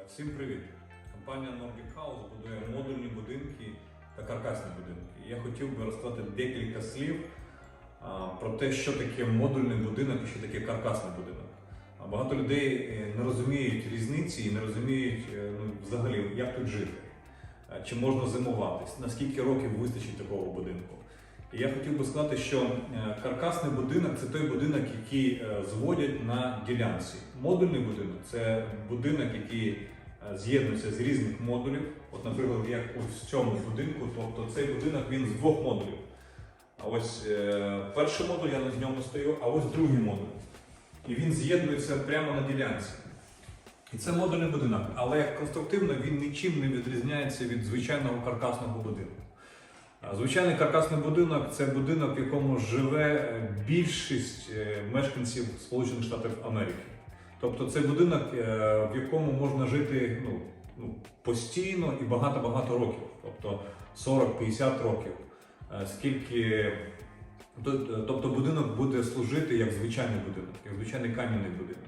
Е, Всім привіт! Компанія Nordic House будує модульні будинки та каркасні будинки. Я хотів би розказати декілька слів про те, що таке модульний будинок і що таке каркасний будинок. Багато людей е, не розуміють різниці і не розуміють е, ну, взагалі, як тут жити, Е, чи можна зимуватись, наскільки років вистачить такого будинку. Я хотів би сказати, що е, каркасний будинок це той будинок, який е, зводять на ділянці. Модульний будинок це будинок, який е, з'єднується з різних модулів. От, наприклад, як в цьому будинку, тобто цей будинок він з двох модулів. А ось перший модуль, я на ньому стою, а ось другий модуль. І він з'єднується прямо на ділянці. І це модульний будинок, але конструктивно він нічим не відрізняється від звичайного каркасного будинку. Звичайний каркасний будинок це будинок, в якому живе е, більшість е, мешканців Сполучених Штатів Америки. Тобто це будинок, е, в якому можна жити ну, ну, постійно і багато-багато років, тобто 40-50 років. Скільки тобто будинок буде служити як звичайний будинок, як звичайний кам'яний будинок.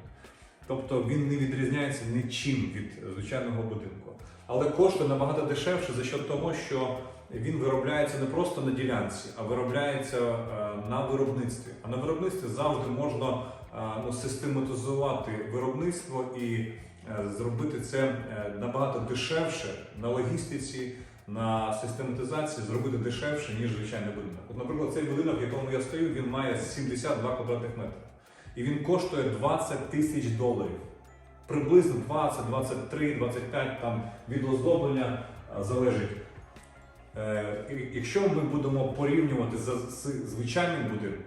Тобто він не відрізняється нічим від звичайного будинку. Але коштує набагато дешевше за счет того, що він виробляється не просто на ділянці, а виробляється е, на виробництві. А на виробництві завжди можна е, ну, систематизувати виробництво і е, зробити це набагато дешевше на логістиці, на систематизації, зробити дешевше, ніж звичайний будинок. От, наприклад, цей будинок, в якому я стою, він має 72 квадратних метри. І він коштує 20 тисяч доларів. Приблизно 20, 23, 25 там від оздоблення е, залежить. Е, Якщо ми будемо порівнювати з звичайним будинком,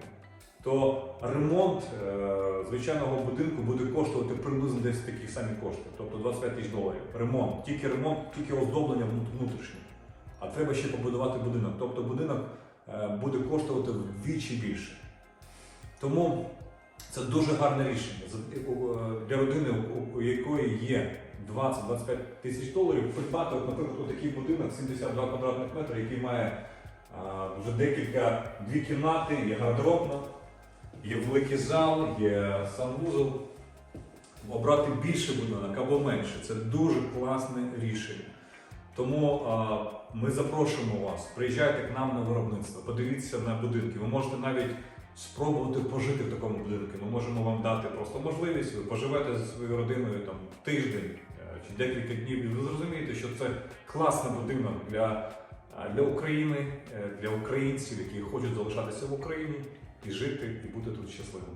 то ремонт е, звичайного будинку буде коштувати приблизно десь такі самі кошти, тобто 25 тисяч доларів. Ремонт, тільки ремонт, тільки оздоблення внут- внутрішнє. А треба ще побудувати будинок. Тобто будинок буде коштувати вдвічі більше. Тому це дуже гарне рішення для родини, у- якої є 20-25 тисяч доларів, придбати, наприклад, такий будинок 72 квадратних метри, який має вже декілька дві кімнати, є гардеробна, є великий зал, є санвузол. Обрати більше будинок або менше це дуже класне рішення. Тому а, ми запрошуємо вас, приїжджайте к нам на виробництво, подивіться на будинки. Ви можете навіть спробувати пожити в такому будинку. Ми можемо вам дати просто можливість, ви поживете зі своєю родиною там тиждень е, чи декілька днів, і ви зрозумієте, що це класний будинок для, для України, е, для українців, які хочуть залишатися в Україні і жити, і бути тут щасливими.